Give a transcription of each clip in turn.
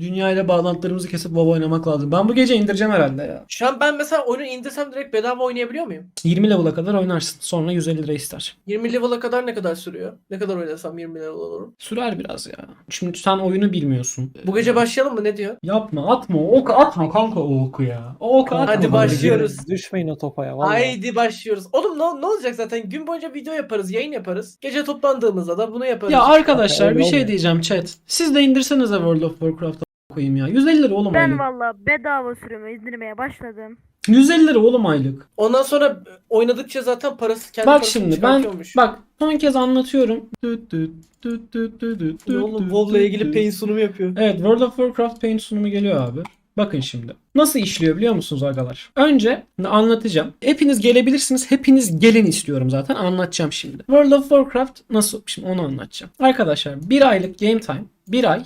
dünya ile bağlantılarımızı kesip WoW oynamak lazım. Ben bu gece indireceğim herhalde ya. Şu an ben mesela oyunu indirsem direkt bedava oynayabiliyor muyum? 20 level'a kadar oynarsın. Sonra 150 lira ister. 20 level'a kadar ne kadar sürüyor? Ne kadar oynasam 20 level olurum? Sürer biraz ya. Şimdi sen oyunu bilmiyorsun. Bu gece başlayalım mı ne diyor? Yapma atma. O oku atma kanka o oku ya. O oku atma. Hadi başlıyoruz. Düşmeyin o topa ya. Vallahi. Haydi başlıyoruz. Oğlum ne, ne olacak zaten? Gün boyunca video yaparız, yayın yaparız. Gece toplandığımızda da bunu yaparız. Ya arkadaşlar bir şey diyeceğim chat. Siz de indirsenize World of Warcraft'a koyayım ya. 150 lira oğlum Ben aylık. valla bedava sürümü indirmeye başladım. 150 lira oğlum aylık. Ondan sonra oynadıkça zaten parası kendi Bak parasını şimdi ben çıkartıyormuş. bak son kez anlatıyorum. Düt düt düt düt düt düt Ne oğlum düt WoW'la düt ilgili düt. paint sunumu yapıyor. Evet World of Warcraft Paint sunumu geliyor abi. Bakın şimdi. Nasıl işliyor biliyor musunuz arkadaşlar? Önce anlatacağım. Hepiniz gelebilirsiniz. Hepiniz gelin istiyorum zaten. Anlatacağım şimdi. World of Warcraft nasıl? Şimdi onu anlatacağım. Arkadaşlar bir aylık game time. Bir ay.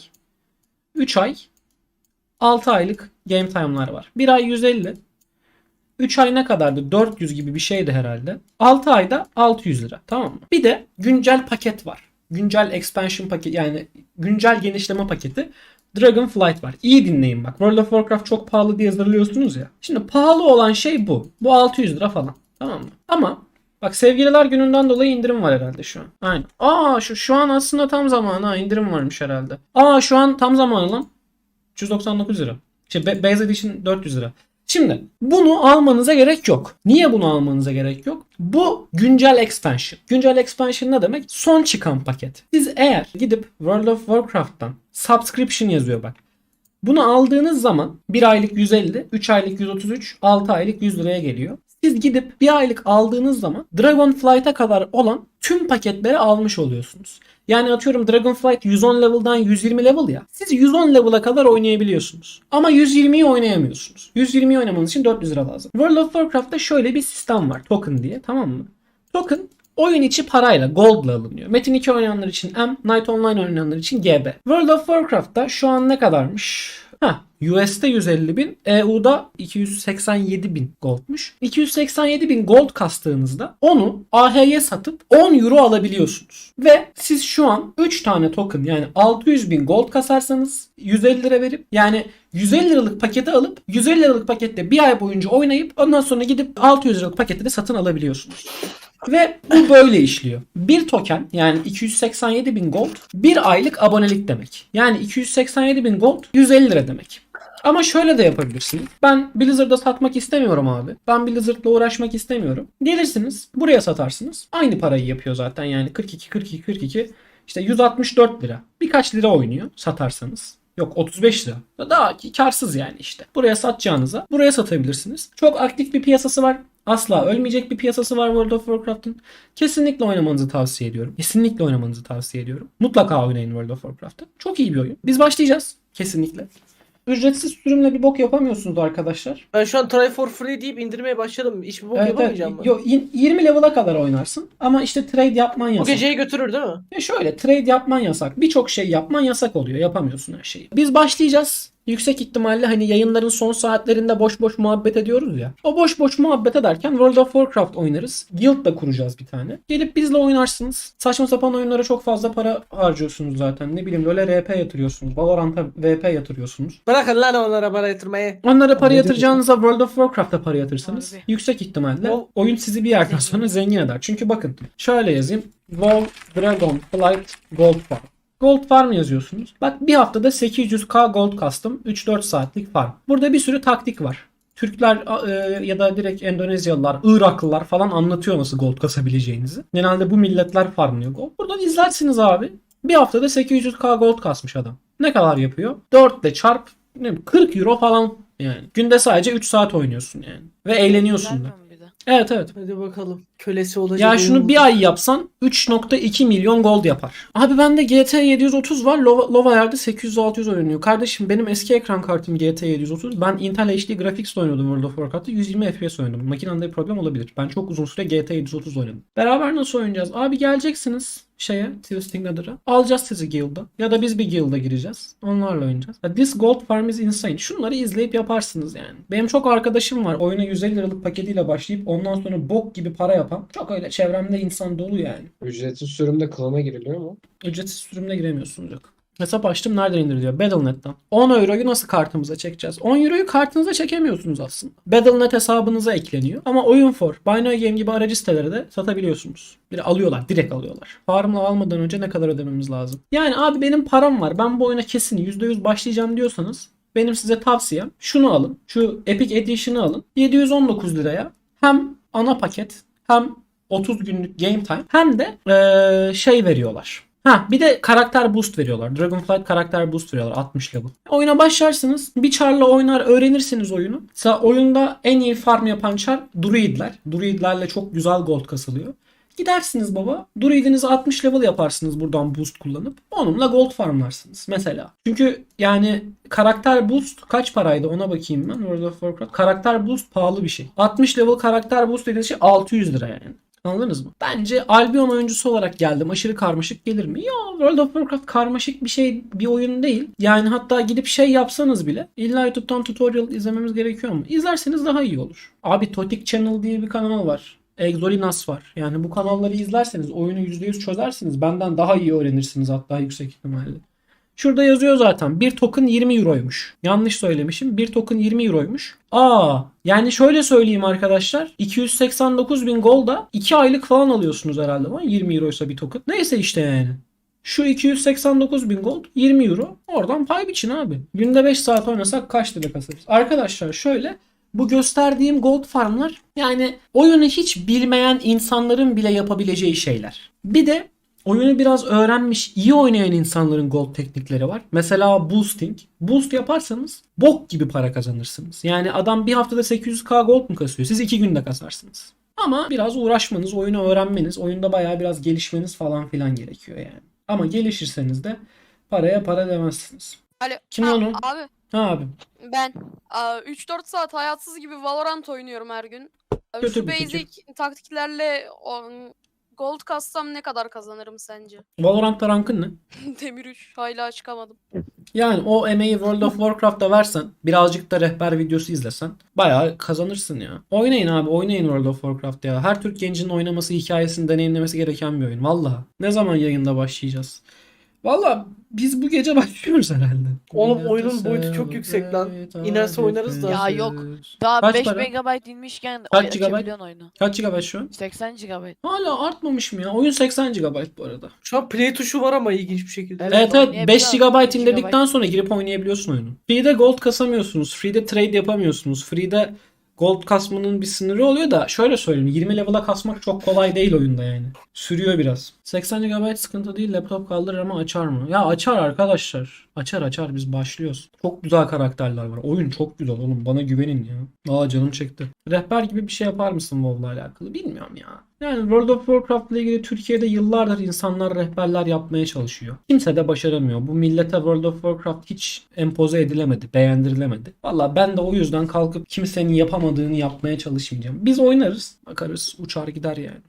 3 ay. 6 aylık game time'lar var. Bir ay 150. 3 ay ne kadardı? 400 gibi bir şeydi herhalde. 6 ayda 600 lira. Tamam mı? Bir de güncel paket var. Güncel expansion paket yani güncel genişleme paketi. Dragonflight var. İyi dinleyin bak. World of Warcraft çok pahalı diye hazırlıyorsunuz ya. Şimdi pahalı olan şey bu. Bu 600 lira falan. Tamam mı? Ama bak sevgililer gününden dolayı indirim var herhalde şu an. Aynen. Aa şu, şu an aslında tam zamanı ha indirim varmış herhalde. Aa şu an tam zamanı lan. 399 lira. Şey, Be- Base Edition 400 lira. Şimdi bunu almanıza gerek yok. Niye bunu almanıza gerek yok? Bu güncel expansion. Güncel expansion ne demek? Son çıkan paket. Siz eğer gidip World of Warcraft'tan subscription yazıyor bak. Bunu aldığınız zaman 1 aylık 150, 3 aylık 133, 6 aylık 100 liraya geliyor. Siz gidip bir aylık aldığınız zaman Dragonflight'a kadar olan tüm paketleri almış oluyorsunuz. Yani atıyorum Dragonflight 110 level'dan 120 level ya. Siz 110 level'a kadar oynayabiliyorsunuz. Ama 120'yi oynayamıyorsunuz. 120'yi oynamanız için 400 lira lazım. World of Warcraft'ta şöyle bir sistem var. Token diye tamam mı? Token oyun içi parayla, gold'la alınıyor. Metin 2 oynayanlar için M, Night Online oynayanlar için GB. World of Warcraft'ta şu an ne kadarmış? Ha, US'te 150 bin, EU'da 287 bin goldmuş. 287 bin gold kastığınızda onu AH'ye satıp 10 euro alabiliyorsunuz. Ve siz şu an 3 tane token yani 600 bin gold kasarsanız 150 lira verip yani 150 liralık paketi alıp 150 liralık pakette bir ay boyunca oynayıp ondan sonra gidip 600 liralık paketi de satın alabiliyorsunuz. Ve bu böyle işliyor. Bir token yani 287 bin gold bir aylık abonelik demek. Yani 287 bin gold 150 lira demek. Ama şöyle de yapabilirsiniz. Ben Blizzard'a satmak istemiyorum abi. Ben Blizzard'la uğraşmak istemiyorum. Gelirsiniz buraya satarsınız. Aynı parayı yapıyor zaten yani 42 42 42 işte 164 lira. Birkaç lira oynuyor satarsanız. Yok 35 lira. Daha ki karsız yani işte. Buraya satacağınıza buraya satabilirsiniz. Çok aktif bir piyasası var. Asla ölmeyecek bir piyasası var World of Warcraft'ın. Kesinlikle oynamanızı tavsiye ediyorum. Kesinlikle oynamanızı tavsiye ediyorum. Mutlaka oynayın World of Warcraft'ı. Çok iyi bir oyun. Biz başlayacağız. Kesinlikle. Ücretsiz sürümle bir bok yapamıyorsunuz arkadaşlar. Ben şu an try for free deyip indirmeye başladım. Hiçbir bok Evet, evet. yapamayacağım mı? Yo, in- 20 level'a kadar oynarsın. Ama işte trade yapman Bu yasak. geceyi götürür değil mi? Ya şöyle trade yapman yasak. Birçok şey yapman yasak oluyor. Yapamıyorsun her şeyi. Biz başlayacağız. Yüksek ihtimalle hani yayınların son saatlerinde boş boş muhabbet ediyoruz ya. O boş boş muhabbet ederken World of Warcraft oynarız. Guild da kuracağız bir tane. Gelip bizle oynarsınız. Saçma sapan oyunlara çok fazla para harcıyorsunuz zaten. Ne bileyim böyle RP yatırıyorsunuz. Valorant'a VP yatırıyorsunuz. Bırakın lan onlara para yatırmayı. Onlara para yatıracağınıza World of Warcraft'ta para yatırsanız Harbi. yüksek ihtimalle Wow. oyun sizi bir yerden sonra zengin eder. Çünkü bakın şöyle yazayım. WoW Dragon Flight Gold Farm. Gold Farm yazıyorsunuz. Bak bir haftada 800k gold kastım. 3-4 saatlik farm. Burada bir sürü taktik var. Türkler e, ya da direkt Endonezyalılar, Iraklılar falan anlatıyor nasıl gold kasabileceğinizi. Genelde bu milletler farmlıyor gold. Buradan izlersiniz abi. Bir haftada 800k gold kasmış adam. Ne kadar yapıyor? 4 ile çarp ne bileyim, 40 euro falan yani. Günde sadece 3 saat oynuyorsun yani. Ve eğleniyorsun da. Evet evet. Hadi bakalım. Kölesi olacak. Ya şunu bir ay yapsan 3.2 milyon gold yapar. Abi bende GT 730 var. Lova, Lova yerde 800-600 oynuyor. Kardeşim benim eski ekran kartım GT 730. Ben Intel HD Graphics oynuyordum World of Warcraft'ta. 120 FPS oynadım. Makinende bir problem olabilir. Ben çok uzun süre GT 730 oynadım. Beraber nasıl oynayacağız? Abi geleceksiniz şeye, Twisting Ladder'a. Alacağız sizi guild'a. Ya da biz bir guild'a gireceğiz. Onlarla oynayacağız. Ya This gold farm is insane. Şunları izleyip yaparsınız yani. Benim çok arkadaşım var. Oyuna 150 liralık paketiyle başlayıp ondan sonra bok gibi para yapan. Çok öyle çevremde insan dolu yani. Ücretsiz sürümde klana giriliyor mu? Ücretsiz sürümle giremiyorsunuz yok. Hesap açtım nereden indiriliyor? Battle.net'ten. 10 euroyu nasıl kartımıza çekeceğiz? 10 euroyu kartınıza çekemiyorsunuz aslında. Battle.net hesabınıza ekleniyor. Ama Oyun4, Binary Game gibi aracı siteleri de satabiliyorsunuz. Bir alıyorlar, direkt alıyorlar. Farmla almadan önce ne kadar ödememiz lazım? Yani abi benim param var. Ben bu oyuna kesin %100 başlayacağım diyorsanız benim size tavsiyem şunu alın. Şu Epic Edition'ı alın. 719 liraya hem ana paket hem 30 günlük game time hem de eee, şey veriyorlar. Ha bir de karakter boost veriyorlar. Dragonflight karakter boost veriyorlar 60 level. Oyuna başlarsınız. Bir charla oynar öğrenirsiniz oyunu. Mesela oyunda en iyi farm yapan char druidler. Druidlerle çok güzel gold kasılıyor. Gidersiniz baba. Druidinizi 60 level yaparsınız buradan boost kullanıp. Onunla gold farmlarsınız mesela. Çünkü yani karakter boost kaç paraydı ona bakayım ben. World of Warcraft. Karakter boost pahalı bir şey. 60 level karakter boost dediğiniz şey 600 lira yani. Anladınız mı? Bence Albion oyuncusu olarak geldim. Aşırı karmaşık gelir mi? Ya World of Warcraft karmaşık bir şey bir oyun değil. Yani hatta gidip şey yapsanız bile illa YouTube'dan tutorial izlememiz gerekiyor mu? İzlerseniz daha iyi olur. Abi Totic Channel diye bir kanal var. Exolinas var. Yani bu kanalları izlerseniz oyunu %100 çözersiniz. Benden daha iyi öğrenirsiniz hatta yüksek ihtimalle. Şurada yazıyor zaten. Bir token 20 euroymuş. Yanlış söylemişim. Bir token 20 euroymuş. Aa, yani şöyle söyleyeyim arkadaşlar. 289 bin golda 2 aylık falan alıyorsunuz herhalde. Ama 20 euroysa bir token. Neyse işte yani. Şu 289 bin gold 20 euro. Oradan pay biçin abi. Günde 5 saat oynasak kaç lira kasarız? Arkadaşlar şöyle bu gösterdiğim gold farmlar yani oyunu hiç bilmeyen insanların bile yapabileceği şeyler. Bir de oyunu biraz öğrenmiş, iyi oynayan insanların gold teknikleri var. Mesela boosting. Boost yaparsanız bok gibi para kazanırsınız. Yani adam bir haftada 800k gold mu kasıyor? Siz 2 günde kasarsınız. Ama biraz uğraşmanız, oyunu öğrenmeniz, oyunda bayağı biraz gelişmeniz falan filan gerekiyor yani. Ama gelişirseniz de paraya para demezsiniz. Alo. Kim Ha, lan o? Abi Ha abi. ben aa, 3-4 saat hayatsız gibi Valorant oynuyorum her gün. Abi, Kötü Şu fikir. basic taktiklerle gold kassam ne kadar kazanırım sence? Valorant'ta rankın ne? Demir 3 hala çıkamadım. Yani o emeği World of Warcraft'ta versen, birazcık da rehber videosu izlesen bayağı kazanırsın ya. Oynayın abi, oynayın World of Warcraft ya. Her Türk gencinin oynaması, hikayesini deneyimlemesi gereken bir oyun. Valla. Ne zaman yayında başlayacağız? Valla biz bu gece başlıyoruz herhalde. Oğlum oyunun boyutu çok yüksek lan. İnerse oynarız da. Ya yok. Daha Kaç 5 para? MB inmişken Kaç Kaç GB? açabiliyorsun oyunu. Kaç GB şu an? 80 GB. Hala artmamış mı ya? Oyun 80 GB bu arada. Şu an play tuşu var ama ilginç bir şekilde. Evet, Evet evet oynayabiliyor. 5 GB 5 indirdikten sonra girip oynayabiliyorsun oyunu. Free'de gold kasamıyorsunuz. Free'de trade yapamıyorsunuz. Free'de gold kasmanın bir sınırı oluyor da şöyle söyleyeyim 20 level'a kasmak çok kolay değil oyunda yani. Sürüyor biraz. 80 GB sıkıntı değil laptop kaldırır ama açar mı? Ya açar arkadaşlar. Açar açar biz başlıyoruz. Çok güzel karakterler var. Oyun çok güzel oğlum bana güvenin ya. Aa canım çekti. Rehber gibi bir şey yapar mısın WoW'la alakalı? Bilmiyorum ya. Yani World of Warcraft ile ilgili Türkiye'de yıllardır insanlar rehberler yapmaya çalışıyor. Kimse de başaramıyor. Bu millete World of Warcraft hiç empoze edilemedi, beğendirilemedi. Valla ben de o yüzden kalkıp kimsenin yapamadığını yapmaya çalışmayacağım. Biz oynarız, bakarız, uçar gider yani.